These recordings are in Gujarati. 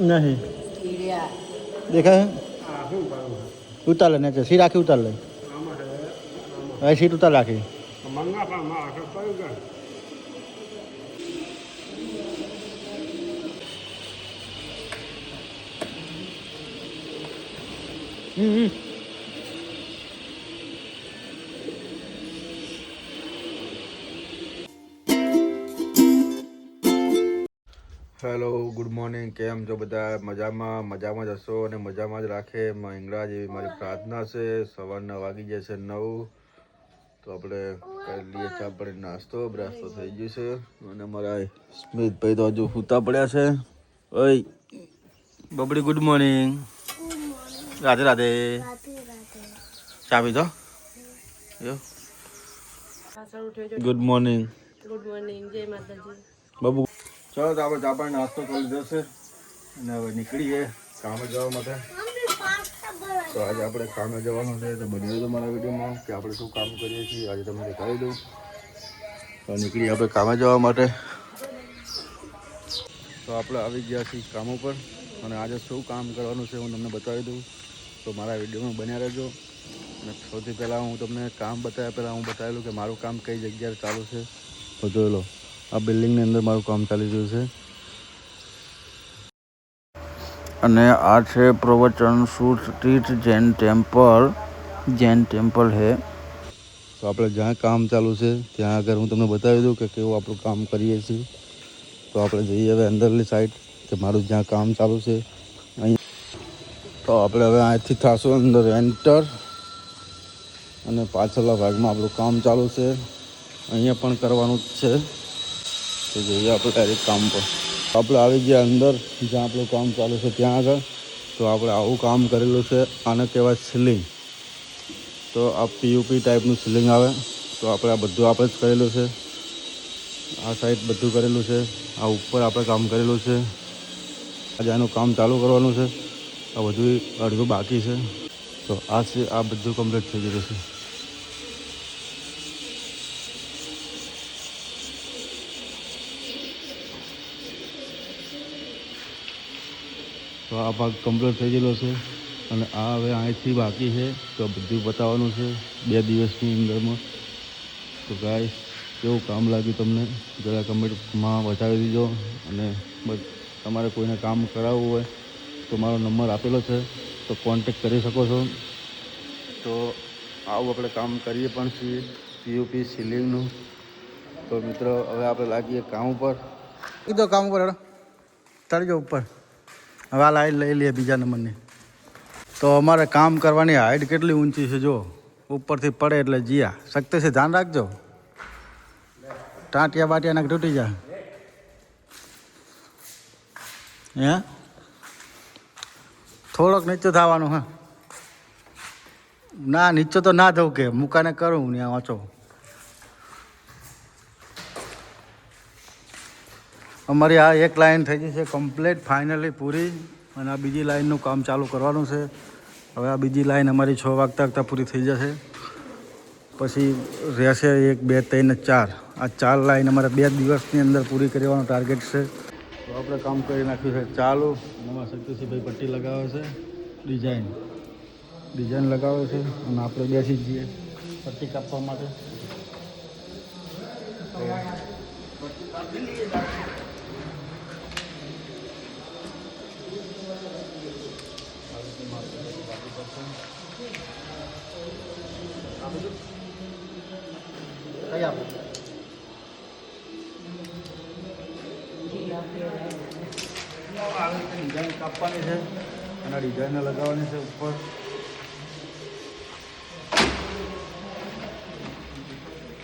નહીં. દેખાય? ઉતાર? લે ને સીટ આખી ઉતાર લે. હવે સીટ ઉતાર રાખી. મંગા પણ માં આખે કયું કે હમ. Hello good morning. કેમ છો બધા? મજામાં? મજામાં જ હશો અને મજામાં જ રાખે. ઇંગળા જેવી મારી પ્રાર્થના છે. સવારના વાગી જશે નવ. તો આપણે કરી લઈએ ચા પડી નાસ્તો. બ્રાસ્તો થઈ ગયું છે. અને મારા સ્મિતભાઈ તો હજુ સૂતા પડ્યા છે. ઓય બબડી ગુડ મોર્નિંગ. રાધે રાધે. ચા પીધો ગુડ મોર્નિંગ. Good morning. જય માતાજી. બાબુ ચલો તો આપણે ચા પાણી નાસ્તો કરી લીધો છે અને હવે નીકળીએ કામે જવા માટે. તો આજે આપણે કામે જવાનું છે તો બની તો મારા વિડીયોમાં કે આપણે શું કામ કરીએ છીએ, આજે તમને દેખાડી દઉં. તો નીકળીએ આપણે કામે જવા માટે. તો આપણે આવી ગયા છીએ કામ ઉપર અને આજે શું કામ કરવાનું છે હું તમને બતાવી દઉં. તો મારા વિડીયોમાં બન્યા રહેજો. અને સૌથી પહેલાં હું તમને કામ બતાવ્યા પહેલાં હું બતાવેલું કે મારું કામ કઈ જગ્યાએ ચાલુ છે. તો જોઈ લો. આ બિલ્ડિંગની અંદર મારું કામ ચાલી રહ્યું છે. અને આ છે પ્રવચન સુસ્ટ્રીટ જૈન ટેમ્પલ. જૈન ટેમ્પલ છે તો આપણે જ્યાં કામ ચાલુ છે, ત્યાં આગળ હું તમને બતાવી દઉં કે કેવું આપણું કામ કરીએ છીએ. તો આપણે જઈએ હવે અંદરની સાઈડ કે મારું જ્યાં કામ ચાલુ છે, અહીં. તો આપણે હવે અહીંથી થશું અંદર એન્ટર અને પાછળના ભાગમાં આપણું કામ ચાલુ છે. અહીંયા પણ કરવાનું જ છે. તો જઈએ આપણે ડાયરેક્ટ કામ પર. આપણે આવી ગયા અંદર, જ્યાં આપણું કામ ચાલુ છે ત્યાં આગળ. તો આપણે આવું કામ કરેલું છે, આને કહેવાય સીલિંગ તો આ પીયુપી ટાઈપનું સિલિંગ આવે. તો આપણે આ બધું આપણે જ કરેલું છે. આ સાઈડ બધું કરેલું છે. આ ઉપર આપણે કામ કરેલું છે. આજે આનું કામ ચાલુ કરવાનું છે. આ બધું અડધું બાકી છે. તો આ છે, આ બધું કમ્પ્લીટ થઈ ગયું છે. તો આ ભાગ કમ્પ્લીટ થઈ ગયેલો છે. અને આ હવે અહીંથી બાકી છે. તો બધું બતાવવાનું છે. બે દિવસની અંદરમાં. તો ગાય કેવું કામ લાગ્યું તમને? જરા કમેન્ટમાં બતાવી દીજો. અને તમારે કોઈને કામ કરાવવું હોય, તો મારો નંબર આપેલો છે. તો કોન્ટેક કરી શકો છો. તો આવું આપણે કામ કરીએ પણ છીએ. પીયુપી સિલિંગનું તો મિત્રો, હવે આપણે લાગીએ કામ ઉપર. કીધો કામ ઉપર હેડો. ચડજો ઉપર. હવે આ લઈ લઈએ બીજા નંબરની. તો અમારે કામ કરવાની હાઈટ કેટલી ઊંચી છે જો? ઉપરથી પડે એટલે જીયા. શક્તિ છે, ધ્યાન રાખજો. ટાંટિયા બાટિયા નાખ તૂટી જા હે? થોડોક નીચે થવાનું, હા. ના, નીચે તો ના જવું કે. મૂકાને કરું ત્યાં વાંચો. અમારી આ એક લાઈન થઈ ગઈ છે કમ્પ્લીટ ફાઇનલી પૂરી. અને આ બીજી લાઇનનું કામ ચાલુ કરવાનું છે. હવે આ બીજી લાઇન અમારી છ વાગતા વાગતા પૂરી થઈ જશે. પછી રહેશે એક, બે, ત્રણ ચાર. આ ચાર લાઈન અમારે બે દિવસની અંદર પૂરી કરવાનો ટાર્ગેટ છે. તો આપણે કામ કરી નાખ્યું છે ચાલુ. એમાં શક્તિસિંહભાઈ પટ્ટી લગાવે છે. ડિઝાઇન ડિઝાઇન લગાવે છે. અને આપણે બેસી જઈએ પટ્ટી કાપવા માટે. કઈ આપો ડિઝાઇન કાપવાની છે. અને ડિઝાઇન લગાવવાની છે ઉપર.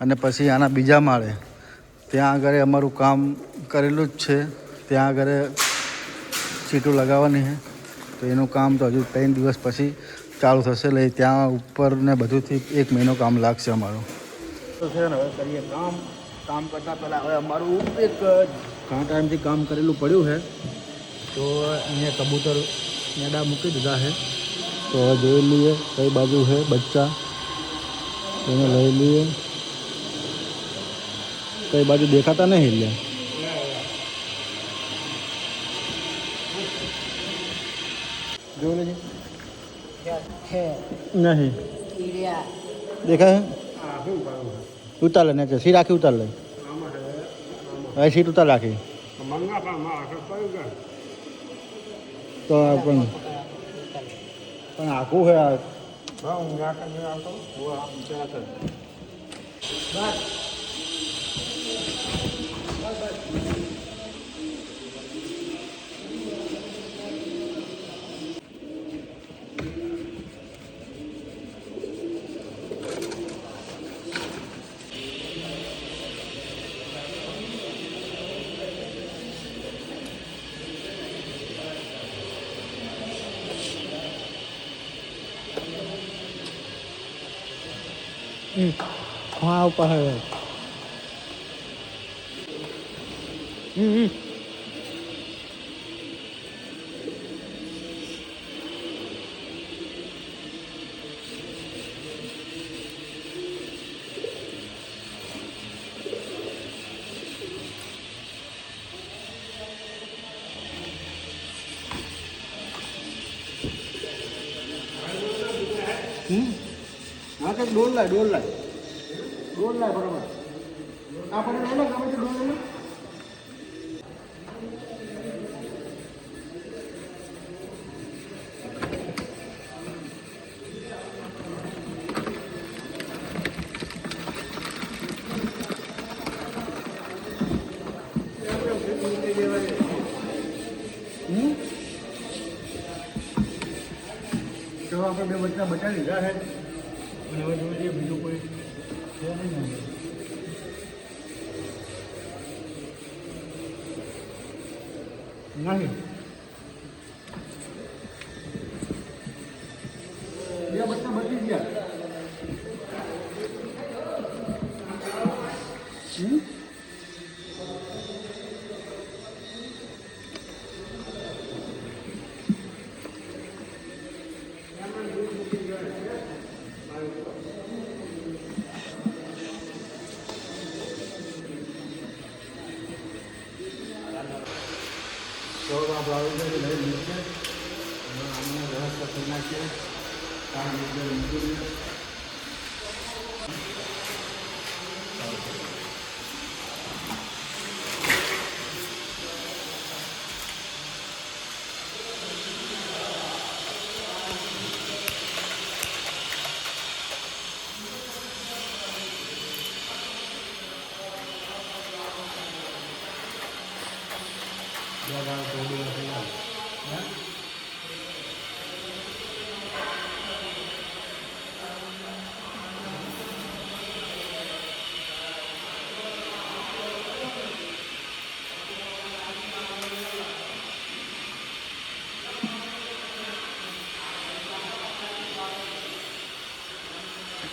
અને પછી આના બીજા માળે. ત્યાં આગળ અમારું કામ કરેલું જ છે. ત્યાં આગળ સીટો લગાવવાની છે. તો એનું કામ તો હજુ ત્રણ દિવસ પછી ચાલુ થશે. એટલે ત્યાં ઉપર ને બધુંથી એક મહિનો કામ લાગશે અમારું. તો છે ને, હવે કરીએ કામ. કામ કરતાં પહેલાં હવે અમારું એક ઘણા ટાઈમથી કામ કરેલું પડ્યું છે. તો અહીંયા કબૂતર મેડા મૂકી દીધા છે. તો હવે જોઈ લઈએ કઈ બાજુ છે બચ્ચા. એને લઈ લઈએ. કઈ બાજુ દેખાતા નહીં એટલે. જોઈ લેજે. નહીં. કીડિયા દેખાય આ શું કરવું ઉતાર લે ને સીટ આખી ઉતાર લે આમાં છે હવે સીટ ઉતાર રાખી. મંગા પણ માં આખે કયું કે તો પણ પણ આખું છે આ. હા હું ના કરી આવતો હું આ વિચાર કર હા ઉપર હવે હમ? હા, કંઈક ડોલ લાય ડોલ લાય ડોલ લાય બરોબર આપણે ડોલ ગમે તે ડોલ લાય તો આપણે બે બચ્ચા બચાવી લીધા છે. અને હવે જોઈએ બીજું કોઈ છે નહીં નહીં.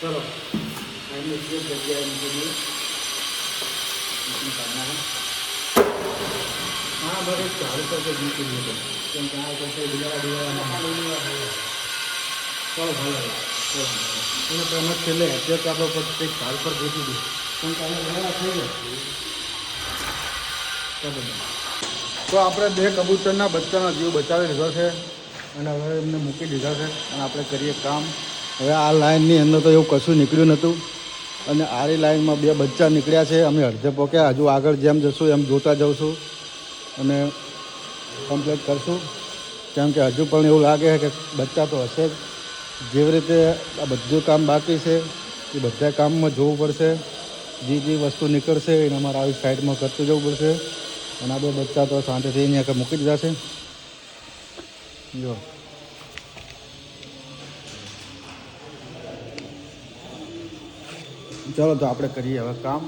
ચલો. એમની જે જગ્યાએ દઈએ હા બસ એક ઝાડ પર તો મૂકી દીધો કેમ કે આ કરશે બિલાડા બિલાડા ચલો ભલે. ચલો. એને તો એમ જ છેલ્લે અત્યારે તો આપણે પર કંઈક ઝાડ પર ગોતી દે. પણ તમે બિલાડા થઈ ગયા. તો આપણે બે કબૂતરના બચ્ચાનો જીવ બચાવી લીધો છે. અને હવે એમને મૂકી દીધા છે. અને આપણે કરીએ કામ. હવે આ લાઇનની અંદર તો એવું કશું નીકળ્યું નહોતું. અને આરી લાઇનમાં બે બચ્ચા નીકળ્યા છે, અમે અડધે પોક્યા. હજુ આગળ જેમ જશું એમ જોતા જઈશું અને કમ્પ્લીટ કરશું. કેમ કે હજુ પણ એવું લાગે છે કે બચ્ચા તો હશે જ. જેવી રીતે આ બધું કામ બાકી છે, એ બધા કામમાં જોવું પડશે. જે જે વસ્તુ નીકળશે એને અમારે આવી સાઈડમાં કરતું જવું પડશે. અને આ બે બચ્ચા તો શાંતિથી અહીંયા મૂકી દીધા છે જો. ચલો તો આપણે કરીએ હવે કામ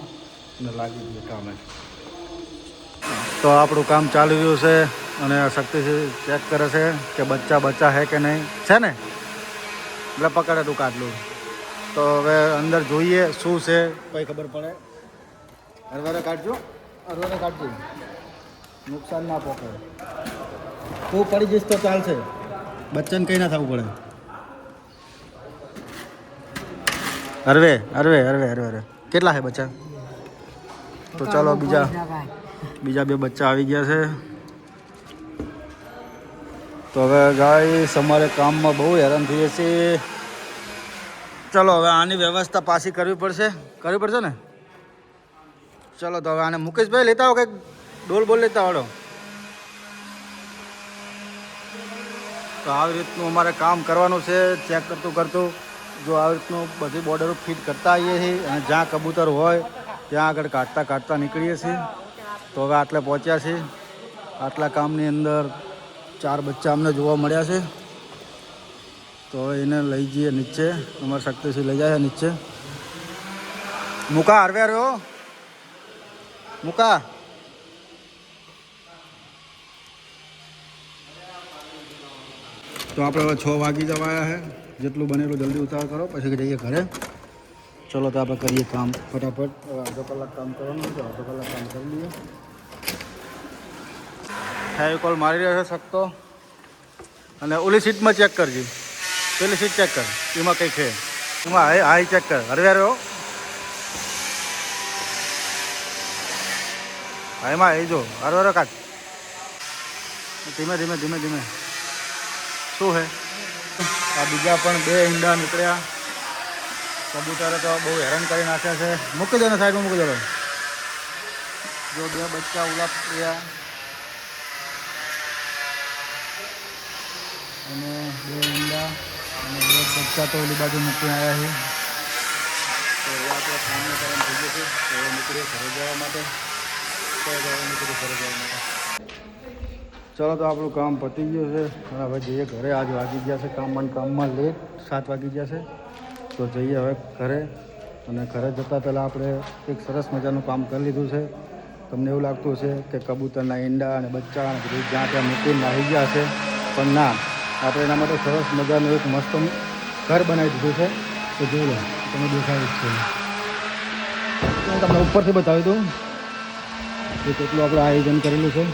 અને લાગી જઈએ કામે તો આપણું કામ ચાલી રહ્યું છે અને શક્તિસિંહ ચેક કરે છે કે બચ્ચા બચ્ચા હે કે નહીં. છે ને? એટલે પકડે તું કાટલું. તો હવે અંદર જોઈએ શું છે. કંઈ ખબર પડે? હરવારે કાઢજો. હરવારે કાઢજો. નુકસાન ના પહોંચે તું પડી જઈશ તો ચાલશે. બચ્ચાને કંઈ ના થવું પડે. હરવે હરવે હરવે હરવે હરવે કેટલા છે બચ્ચા? તો ચાલો બીજા બીજા બે બચ્ચા આવી ગયા છે. તો હવે ગાય અમારે કામમાં બહુ હેરાન થઈએ છીએ. ચલો હવે આની વ્યવસ્થા પાછી કરવી પડશે. કરવી પડશે ને? ચલો તો હવે આને મુકેશભાઈ લેતા આવો કંઈક. ડોલ બોલ લેતા આવડો. તો આવી રીતનું અમારે કામ કરવાનું છે ચેક કરતું કરતું. જો આવી રીતનું બધી બોર્ડરો ફિટ કરતા આવીએ છીએ અને જ્યાં કબૂતર હોય ત્યાં આગળ કાઢતા કાઢતા નીકળીએ છીએ. તો હવે આટલે પહોંચ્યા છીએ. આટલા કામની અંદર ચાર બચ્ચા અમને જોવા મળ્યા છે. તો હવે એને લઈ જઈએ નીચે. અમારા શક્તિસિંહ લઈ જાય નીચે. મુકા હરવે હરવે હો મુકા. તો આપણે હવે છ વાગી જવાયા છે. જેટલું બને એટલું જલ્દી ઉતાર કરો. પછી જઈએ ઘરે. ચલો તો આપણે કરીએ કામ. ફટાફટ અડધો કલાક કામ કરવાનું છે અડધો કલાક કામ કરી લઈએ. ફેવિકોલ મારી રહ્યો છે શકતો અને ઓલી સીટમાં ચેક કરજે. પેલી સીટ ચેક કર. એમાં કંઈ છે. એમાં હાઈ હાઈ ચેક કર. હરવે હા, એમાં એ જો. હરવે કાઢ ધીમે ધીમે ધીમે ધીમે. શું હે આ બીજા પણ બે ઈંડા નીકળ્યા. કબૂતરે તો બહુ હેરાન કરી નાખ્યા છે. મૂકી દો ને સાહેબ મૂકી દો. જો બે બચ્ચા ઉલાપ ગયા અને બે ઈંડા અને બે બચ્ચા તો ઓલી બાજુ મૂકી આવ્યા છે. તો એ આપણે સામે ટાઈમ થઈ છે તો નીકળીએ ઘરે જવા માટે. નીકળીએ ઘરે જવા માટે. ચલો તો આપણું કામ પતી ગયું છે. અને હવે જઈએ ઘરે. આજ વાગી ગયા છે કામમાં ને કામમાં લેટ સાત વાગી ગયા છે. તો જઈએ હવે ઘરે. અને ઘરે જતાં પહેલાં આપણે એક સરસ મજાનું કામ કરી લીધું છે. તમને એવું લાગતું હશે કે કબૂતરના ઈંડા અને બચ્ચા અને બધું જ્યાં ત્યાં મૂકીને આવી ગયા છે. પણ ના. આપણે એના માટે સરસ મજાનું એક મસ્ત ઘર બનાવી દીધું છે. તો જોઈ લો. તમે દેખાય જ છે. તમને ઉપરથી બતાવી દઉં કે કેટલું આપણે આયોજન કરેલું છે.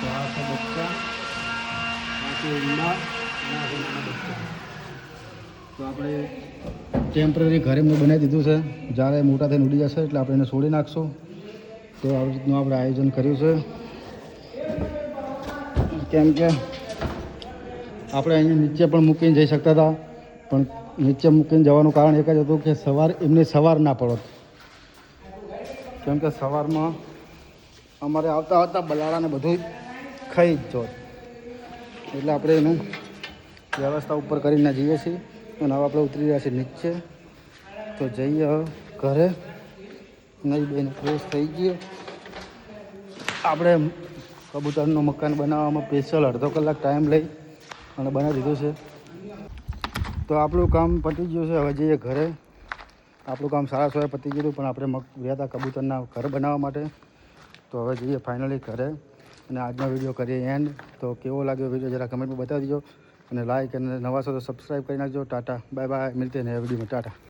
તો આપણે ટેમ્પરરી ઘરે મેં બનાવી દીધું છે. જ્યારે મોટા થઈને ઉડી જશે એટલે આપણે એને છોડી નાખશું. તો આવી રીતનું આપણે આયોજન કર્યું છે. કેમ કે આપણે અહીંયા નીચે પણ મૂકીને જઈ શકતા હતા. પણ નીચે મૂકીને જવાનું કારણ એક જ હતું કે સવાર એમને સવાર ના પડત. કેમ કે સવારમાં અમારે આવતા આવતા બલાડાને બધું ખાઈ જ જોત. એટલે આપણે એનું વ્યવસ્થા ઉપર કરીને જઈએ છીએ. અને હવે આપણે ઉતરી રહ્યા છીએ નીચે. તો જઈએ હવે ઘરે. નહીં બેન ફ્રેશ થઈ ગઈએ આપણે કબૂતરનું મકાન બનાવવામાં સ્પેશિયલ અડધો કલાક ટાઈમ લઈ અને બનાવી દીધું છે. તો આપણું કામ પતી ગયું છે. હવે જઈએ ઘરે. આપણું કામ સારા સોએ પતી ગયું પણ આપણે મક ગયા હતા કબૂતરના ઘર બનાવવા માટે. તો હવે જઈએ ફાઇનલી ઘરે. અને આજનો વીડિયો કરીએ એન્ડ તો કેવો લાગ્યો વીડિયો જરા કમેન્ટમાં બતાવી દીજો. અને લાઇક અને નવા છો તો સબસ્ક્રાઈબ કરી નાખજો. ટાટા. બાય બાય મિલતે ને વિડીયોમાં ટાટા.